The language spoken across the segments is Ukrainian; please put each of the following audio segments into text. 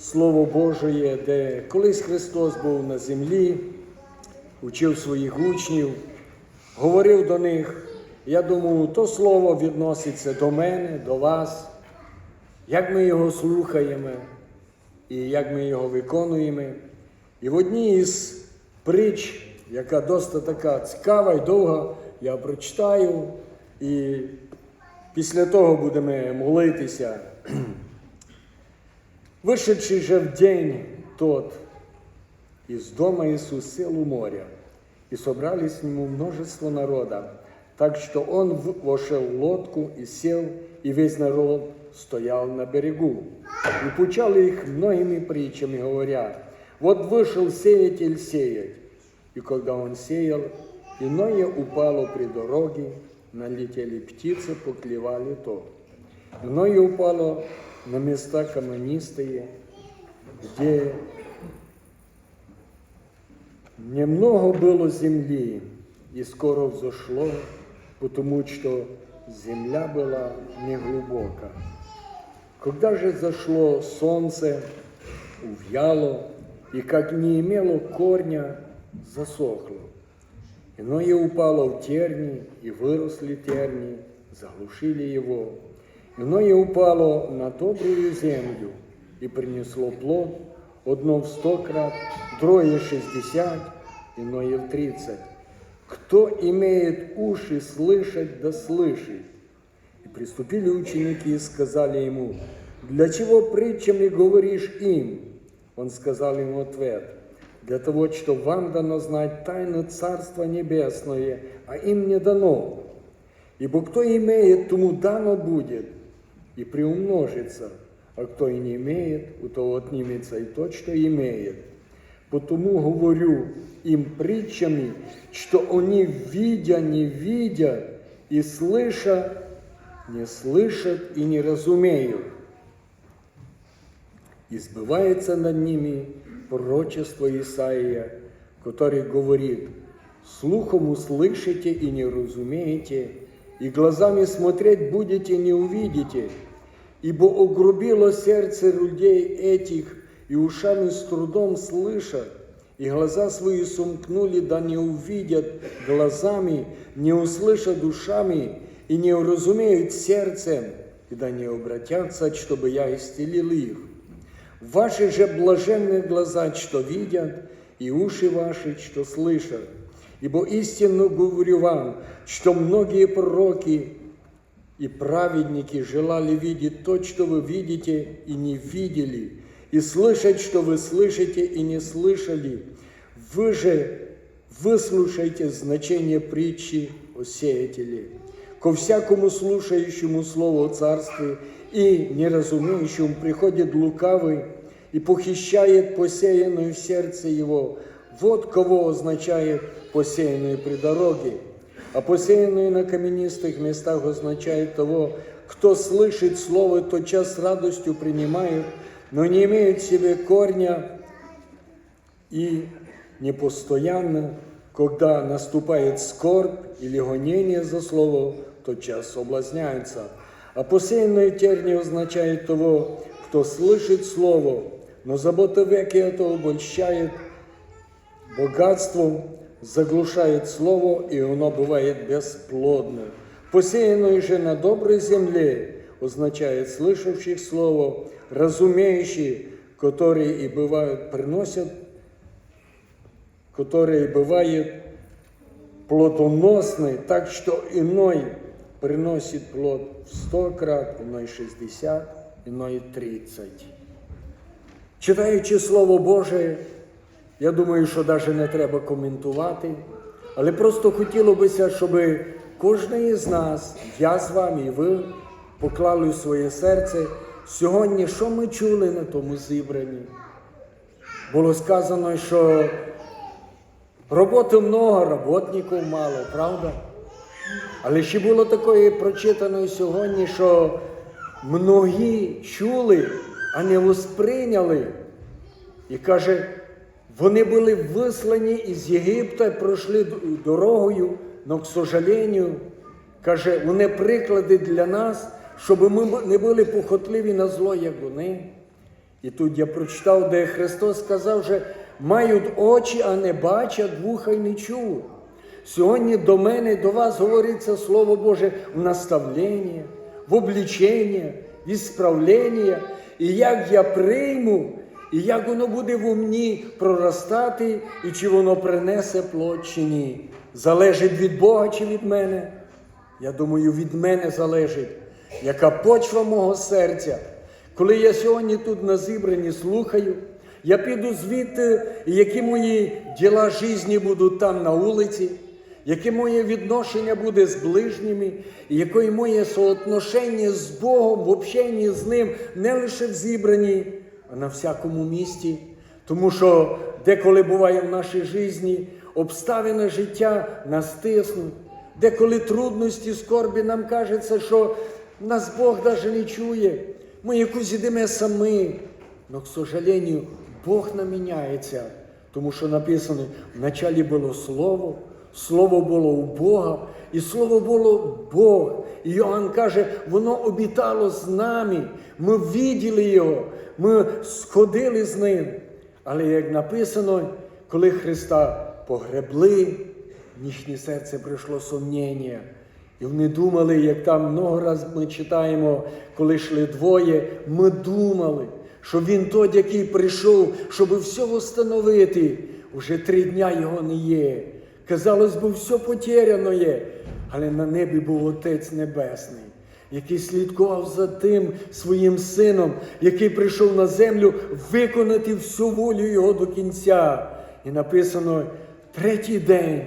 Слово Божоє, де колись Христос був на землі, учив своїх учнів, говорив до них. Я думаю, то слово відноситься до мене, до вас, як ми його слухаємо і як ми його виконуємо. І в одній із притч, яка досить така цікава і довга, я прочитаю, і після того будемо молитися. Вышедший же в день тот из дома Иисус сел у моря, и собрались к нему множество народа, так что он вошел в лодку и сел, и весь народ стоял на берегу. И пучал их многими притчами, говоря, вот вышел сеятель сеять, и когда он сеял, иное упало при дороге, налетели птицы, поклевали то. Иное упало на места каменистые, где немного было земли, и скоро взошло, потому что земля была неглубока. Когда же зашло солнце, увяло, и как не имело корня, засохло. Иное упало в терни, и выросли терни, заглушили его. Иное упало на добрую землю, и принесло плод, одно в сто крат, другое шестьдесят, иное в тридцать. Кто имеет уши слышать, да слышит. И приступили ученики и сказали ему, для чего притчами говоришь им? Он сказал им ответ, для того, что вам дано знать тайну Царства Небесное, а им не дано. Ибо кто имеет, тому дано будет, и приумножится, а кто и не имеет, у того отнимется и то, что имеет. Потому говорю им притчами, что они видя, не видя, и слыша, не слышат и не разумеют. И сбывается над ними пророчество Исаия, который говорит, «Слухом услышите и не разумеете, и глазами смотреть будете, не увидите, ибо огрубило сердце людей этих, и ушами с трудом слышат, и глаза свои сумкнули, да не увидят глазами, не услышат ушами, и не уразумеют сердцем, и да не обратятся, чтобы я исцелил их. Ваши же блаженные глаза, что видят, и уши ваши, что слышат. Ибо истинно говорю вам, что многие пророки и праведники желали видеть то, что вы видите и не видели, и слышать, что вы слышите и не слышали. Вы же выслушайте значение притчи о сеятеле. Ко всякому слушающему Слову о Царстве и неразумеющему приходит лукавый и похищает посеянную в сердце его. Вот кого означает посеянную при дороге. А посеянную на каменистых местах означает того, кто слышит Слово, тотчас с радостью принимает, но не имеет в себе корня и непостоянно, когда наступает скорбь или гонение за Слово, тотчас соблазняется. А посеянную терни означает того, кто слышит Слово, но забота веки это обольщает богатством, заглушает Слово, и оно бывает бесплодно. Посеянное же на доброй земле означает слышавших Слово, разумеющие, которые и бывают, приносят, которые бывают плодоносны, так что иной приносит плод в сто крат, иной шестьдесят, иной тридцять. Читаючи Слово Боже, я думаю, що навіть не треба коментувати, але просто хотілося б, щоб кожен із нас, я з вами і ви, поклали в своє серце сьогодні, що ми чули на тому зібранні. Було сказано, що роботи много, роботників мало, правда? Але ще було такої прочитано сьогодні, що многі чули, а не восприйняли. І каже, вони були вислані із Єгипта, пройшли дорогою, але, к сожалению, каже, вони приклади для нас, щоб ми не були похотливі на зло, як вони. І тут я прочитав, де Христос сказав, що мають очі, а не бачать, вуха й не чують. Сьогодні до мене, до вас говориться Слово Боже в наставлення, в облічення, в ісправлення, і як я прийму, і як воно буде в мені проростати, і чи воно принесе плод чи ні. Залежить від Бога чи від мене. Я думаю, від мене залежить, яка почва мого серця. Коли я сьогодні тут на зібранні слухаю, я піду звідти, які мої діла житті будуть там на вулиці, яке моє відношення буде з ближніми, яке моє соотношення з Богом в общенні з Ним не лише в зібранні, на всякому місті. Тому що деколи буває в нашій житті обставини життя нас тиснуть, деколи трудності, скорбі нам кажеться, що нас Бог навіть не чує. Ми якось йдемо самі. Но, к сожалению, Бог не міняється, тому що написано, в началі було Слово, Слово було у Бога, і Слово було Бог. І Йоанн каже, воно обітало з нами. Ми виділи його, ми сходили з ним. Але як написано, коли Христа погребли, їхнє серце прийшло сумніння. І вони думали, як там много раз ми читаємо, коли йшли двоє, ми думали, що він той, який прийшов, щоб все встановити. Уже три дня його не є. Казалось би, все потеряно є. Але на небі був Отець Небесний, який слідкував за тим своїм сином, який прийшов на землю виконати всю волю Його до кінця. І написано, третій день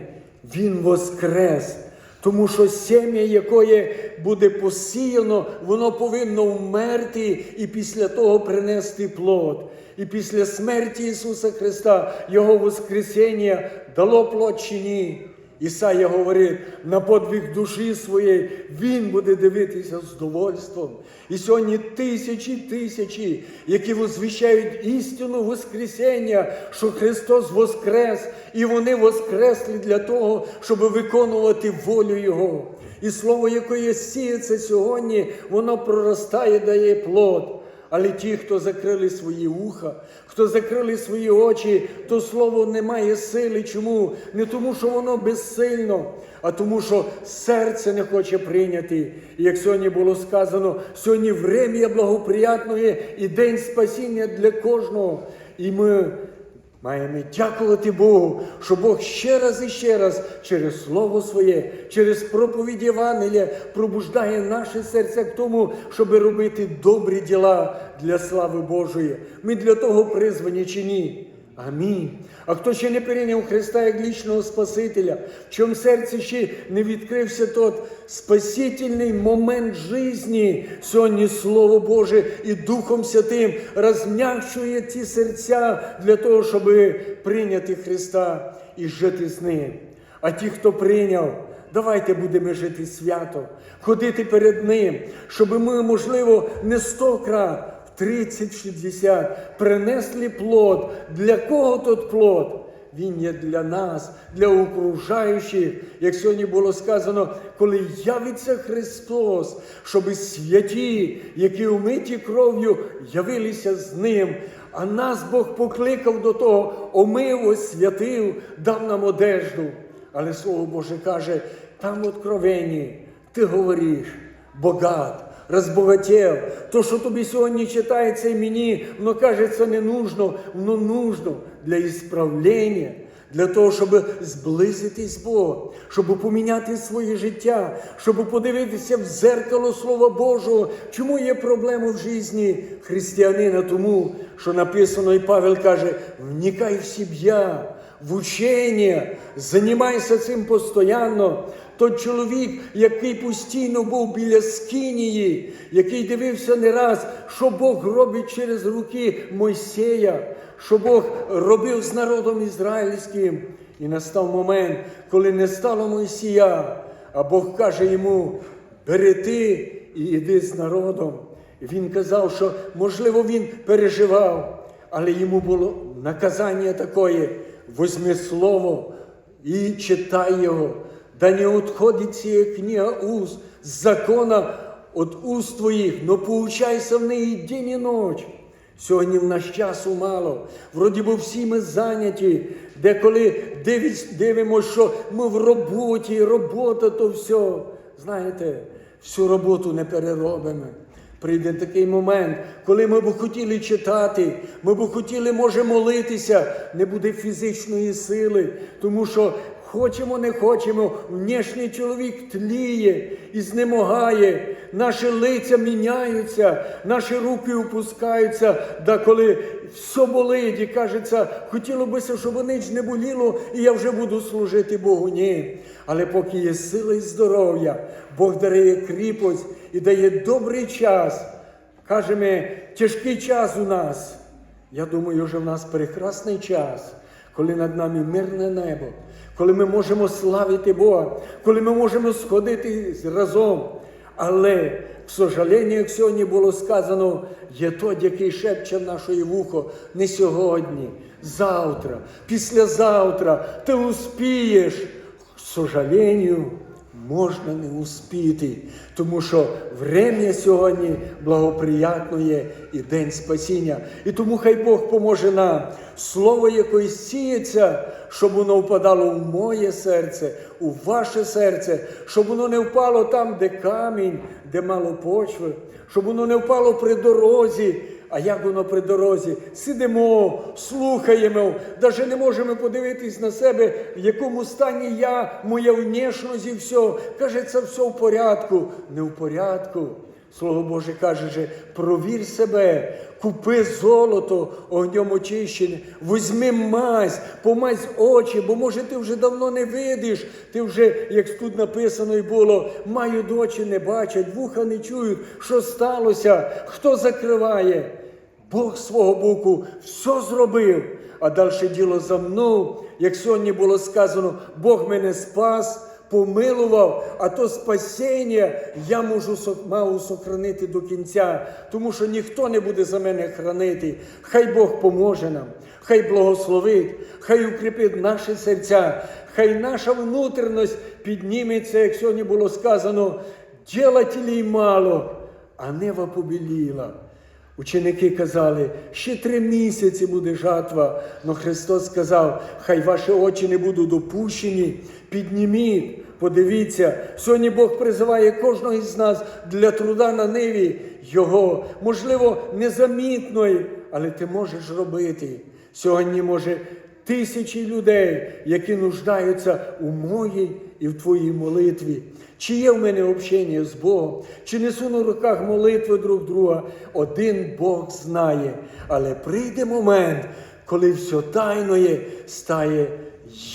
Він воскрес. Тому що сім'я, якої буде посіяно, воно повинно вмерти і після того принести плод. І після смерті Ісуса Христа, Його Воскресіння дало плод чи ні. Ісая говорить, на подвиг душі своєї Він буде дивитися з довольством. І сьогодні тисячі тисячі, які возвіщають істину Воскресіння, що Христос воскрес, і вони воскресли для того, щоб виконувати волю Його. І слово, яке сіється сьогодні, воно проростає, дає плод. Але ті, хто закрили свої вуха, хто закрили свої очі, то слово не має сили. Чому? Не тому, що воно безсильно, а тому, що серце не хоче прийняти. І як сьогодні було сказано, сьогодні врем'я благоприятне і день спасіння для кожного. І ми Маємо дякувати Богу, що Бог ще раз і ще раз через Слово Своє, через проповідь Євангелія пробуждає наше серце к тому, щоб робити добрі діла для слави Божої. Ми для того призвані чи ні? Амінь. А хто ще не прийняв Христа як лічного Спасителя, в чому серці ще не відкрився тот спасительний момент житті, сьогодні Слово Боже і Духом Святим розм'якшує ті серця для того, щоб прийняти Христа і жити з Ним. А ті, хто прийняв, давайте будемо жити свято, ходити перед Ним, щоб ми, можливо, не сто крат, 30-60 принесли плод. Для кого тот плод? Він є для нас, для окружаючих, як сьогодні було сказано, коли явиться Христос, щоб святі, які умиті кров'ю, явилися з Ним. А нас Бог покликав до того, омив, освятив, дав нам одежду. Але Слово Боже каже, там в откровенні ти говориш, богат розбогатів. То, що тобі сьогодні читається і мені, воно кажеться не нужно, воно нужно для ісправлення, для того, щоб зблизитись з Богом, щоб поміняти своє життя, щоб подивитися в зеркало Слова Божого. Чому є проблеми в житті християнина? Тому що написано, і Павел каже: вникай в сім'я. В учення, займайся цим постійно. Той чоловік, який постійно був біля Скинії, який дивився не раз, що Бог робить через руки Мойсея, що Бог робив з народом ізраїльським. І настав момент, коли не стало Мойсія, а Бог каже йому: бери ти і йди з народом. І він казав, що, можливо, він переживав, але йому було наказання такое. Возьми слово і читай його, да не відходить цієї книга уст, закона від уст твоїх, но поучайся в неї день і ніч. Сьогодні в нас часу мало. Вроді би всі ми зайняті, деколи дивимося, що ми в роботі, робота то все. Знаєте, всю роботу не переробимо. Прийде такий момент, коли ми б хотіли читати, ми б хотіли, може, молитися, не буде фізичної сили, тому що хочемо, не хочемо, внешній чоловік тліє і знемагає, наші лиця міняються, наші руки опускаються, да коли все болить і кажеться, хотіло бися, щоб ніч не боліло, і я вже буду служити Богу. Ні. Але поки є сила і здоров'я, Бог дарує кріпость і дає добрий час. Кажемо, тяжкий час у нас. Я думаю, що в нас прекрасний час, коли над нами мирне небо, коли ми можемо славити Бога, коли ми можемо сходити разом. Але, к сожалению, як сьогодні було сказано, є той, який шепче в наше вухо не сьогодні, завтра, післязавтра, ти успієш. К сожалению, можна не успіти, тому що врем'я сьогодні благоприятне і день спасіння. І тому хай Бог поможе нам. Слово якось сіється, щоб воно впадало в моє серце, у ваше серце, щоб воно не впало там, де камінь, де мало почви, щоб воно не впало при дорозі. А як воно при дорозі? Сидимо, слухаємо, навіть не можемо подивитись на себе, в якому стані я, моя внешність і все. Каже, це все в порядку. Не в порядку. Слово Боже каже, же, провір себе, купи золото, огнем очищене, візьми мазь, помазь очі, бо може ти вже давно не видиш. Ти вже, як тут написано і було, мають очі не бачать, вуха не чують, що сталося, хто закриває. Бог свого боку все зробив, а далі діло за мною, як сьогодні було сказано, Бог мене спас, помилував, а то спасіння я можу мав сохранити до кінця, тому що ніхто не буде за мене хранити. Хай Бог поможе нам, хай благословить, хай укріпить наші серця, хай наша внутрішність підніметься, як сьогодні було сказано, ділателей мало, а нева побіліла. Ученики казали, ще три місяці буде жатва. Но Христос сказав, хай ваші очі не будуть допущені, підніміть, подивіться. Сьогодні Бог призиває кожного із нас для труда на ниві Його, можливо, незамітної, але ти можеш робити. Сьогодні може тисячі людей, які нуждаються у моїй і в твоїй молитві. Чи є в мене общення з Богом, чи несу на руках молитви друг друга, один Бог знає. Але прийде момент, коли все тайноє стає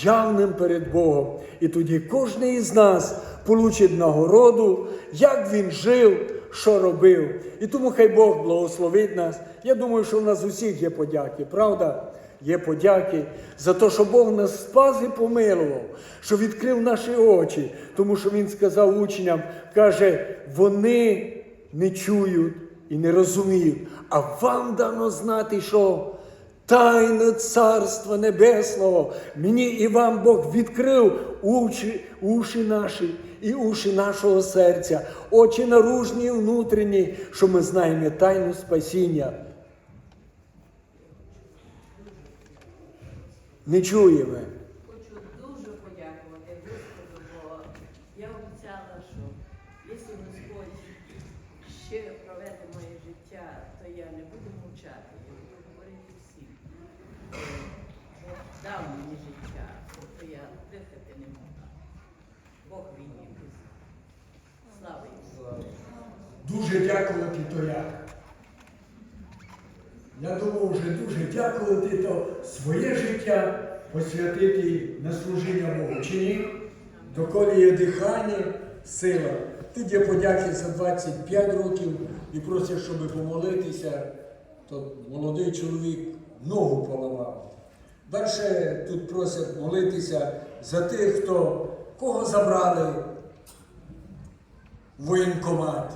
явним перед Богом. І тоді кожен із нас получить нагороду, як він жив, що робив. І тому хай Бог благословить нас. Я думаю, що в нас усіх є подяки, правда? Є подяки за те, що Бог нас спас і помилував, що відкрив наші очі, тому що Він сказав учням, каже, вони не чують і не розуміють, а вам дано знати, що тайне Царства Небесного мені і вам Бог відкрив уші, уші наші і уші нашого серця, очі наружні і внутрішні, що ми знаємо тайну спасіння. Не чуємо. Хочу дуже подякувати Господу, бо я обіцяла, що якщо Господь ще проведе моє життя, то я не буду мовчати, я буду говорити всім. Бог дав мені життя, то я дихати не могла. Бог мені Слава йому. Дуже дякувати Тоя. Я думав вже дуже дякувати, то своє життя посвятити на служіння Богу. Чи ні? Доколи є дихання, сила. Тут є подяки за 25 років і просять, щоб помолитися, то молодий чоловік ногу поламав. Далі тут просять молитися за тих, хто кого забрали воєнкомат.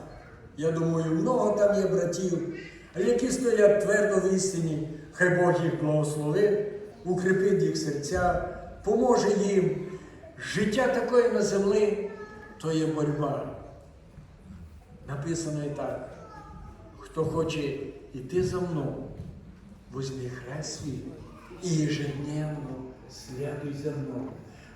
Я думаю, много там є братів, які стоять твердо в істині. Хай Бог їх благословить, укріпить їх серця, поможе їм. Життя таке на землі то є боротьба. Написано і так. Хто хоче йти за мною, возьми хрест свій і ежедневно слідуй за мною.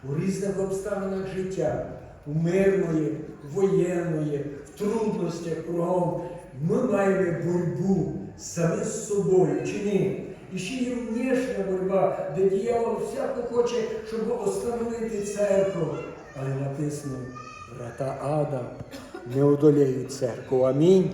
У різних обставинах життя, у мирної, воєнної, в трудностях кругом, ми маємо боротьбу самі з собою, чи ні? І ще є внешня боротьба, де дьявол всяко хоче, щоб остановити церкву. Але написано, врата ада не одолеють церкву. Амінь.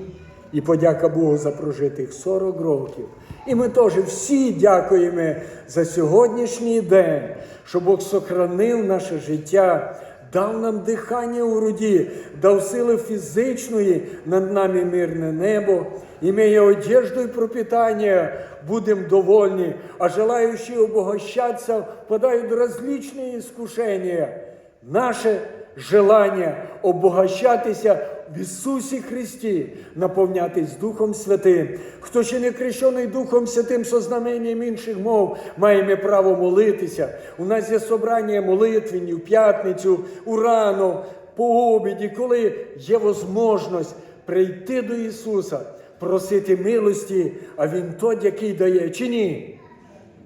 І подяка Богу за прожитих 40 років. І ми теж всі дякуємо за сьогоднішній день, що Бог сохранив наше життя, дав нам дихання у руді, дав сили фізичної, над нами мирне небо, імея одежду і пропитання, будем довольні, а желающие обогащаться впадають в различные искушения. Наше желання обогащатися в Ісусі Христі, наповнятись Духом Святим. Хто ще не крещений Духом Святим со знаменням інших мов, маємо право молитися. У нас є собрання молитвені в п'ятницю, у рано, по обіді, коли є можливість прийти до Ісуса, просити милості, а Він той, який дає, чи ні?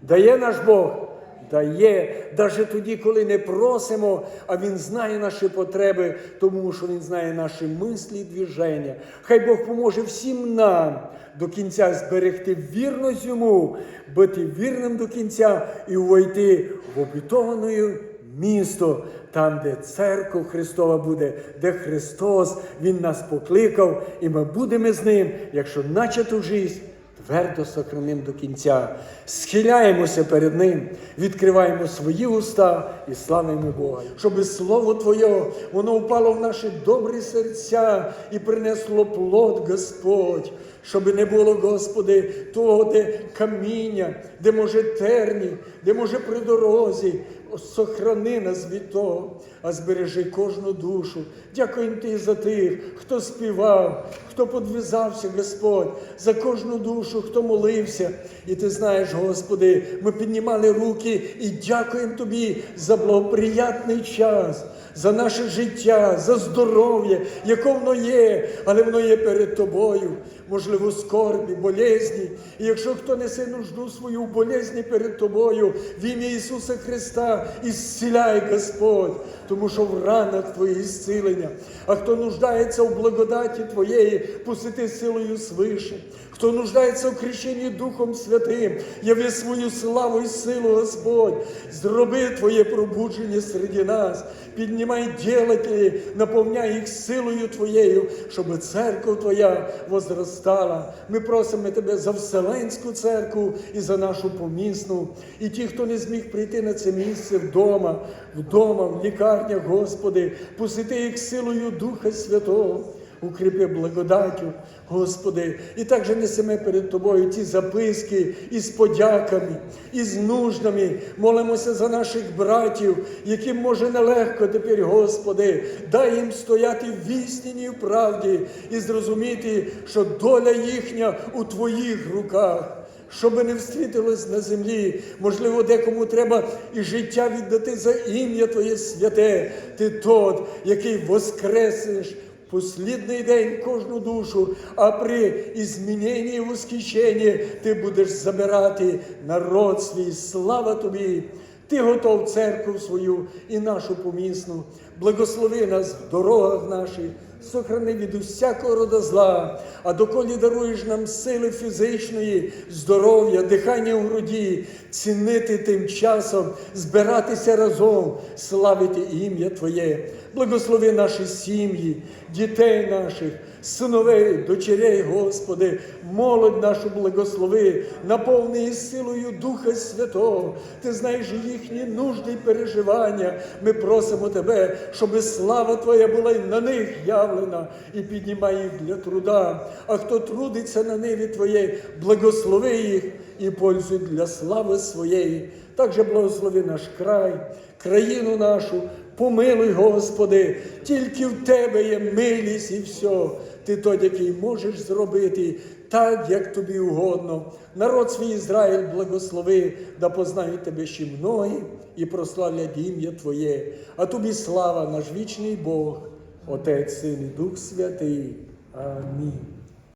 Дає наш Бог? Дає, навіть тоді, коли не просимо, а Він знає наші потреби, тому що Він знає наші мислі і движення. Хай Бог поможе всім нам до кінця зберегти вірність йому, бути вірним до кінця і увійти в обітоване місто, там, де церква Христова буде, де Христос Він нас покликав, і ми будемо з ним, якщо начату життя твердо сохраним до кінця. Схиляємося перед Ним, відкриваємо свої уста і славимо Бога. Щоб Слово Твоє, воно впало в наші добрі серця і принесло плод Господь. Щоб не було, Господи, того, де каміння, де може терні, де може при дорозі. Сохрани нас від того, а збережи кожну душу. Дякуємо Ти за тих, хто співав, хто подвізався, Господь, за кожну душу, хто молився. І ти знаєш, Господи, ми піднімали руки і дякуємо Тобі за благоприятний час, за наше життя, за здоров'я, яке воно є, але воно є перед Тобою. Можливо, скорбі, болезні. І якщо хто несе нужду свою в болезні перед тобою, в ім'я Ісуса Христа, ісціляй, Господь, тому що в ранах Твої зцілення. А хто нуждається в благодаті Твоєї, посити силою свише. Хто нуждається в крещенні Духом Святим, яви свою славу і силу, Господь, зроби Твоє пробудження серед нас, піднімай ділителі, наповняй їх силою Твоєю, щоб церква Твоя возростала. Ми просимо Тебе за Вселенську церкву і за нашу помісну. І ті, хто не зміг прийти на це місце вдома, вдома, в лікарнях, Господи, посити їх силою Духа Святого. Укріпи благодаттю, Господи, і також несемо перед Тобою ті записки із подяками, із нуждами. Молимося за наших братів, яким може нелегко тепер, Господи, дай їм стояти в істині і правді і зрозуміти, що доля їхня у Твоїх руках. Щоби не встрітилось на землі, можливо, декому треба і життя віддати за ім'я Твоє святе, Ти тот, який воскресиш Послідний день кожну душу, а при ізміненні і восхищенні ти будеш забирати народ свій. Слава тобі! Ти готов церкву свою і нашу помісну. Благослови нас в дорогах наших, сохрани від усякого рода зла, а доколі даруєш нам сили фізичної, здоров'я, дихання у груді, цінити тим часом, збиратися разом, славити ім'я Твоє. Благослови наші сім'ї, дітей наших, синовей, дочерей, Господи, молодь нашу благослови, наповни її силою Духа Святого. Ти знаєш їхні нужди і переживання. Ми просимо Тебе, щоб слава Твоя була і на них явлена, і піднімай їх для труда. А хто трудиться на ниві Твоєї, благослови їх і пользуй для слави своєї. Також благослови наш край, країну нашу. Помилуй, Господи, тільки в Тебе є милість і все. Ти той, який можеш зробити так, як тобі угодно. Народ свій Ізраїль благослови, да познають тебе ще многі і прославлять ім'я Твоє. А тобі слава, наш вічний Бог, Отець, Син і Дух Святий. Амінь.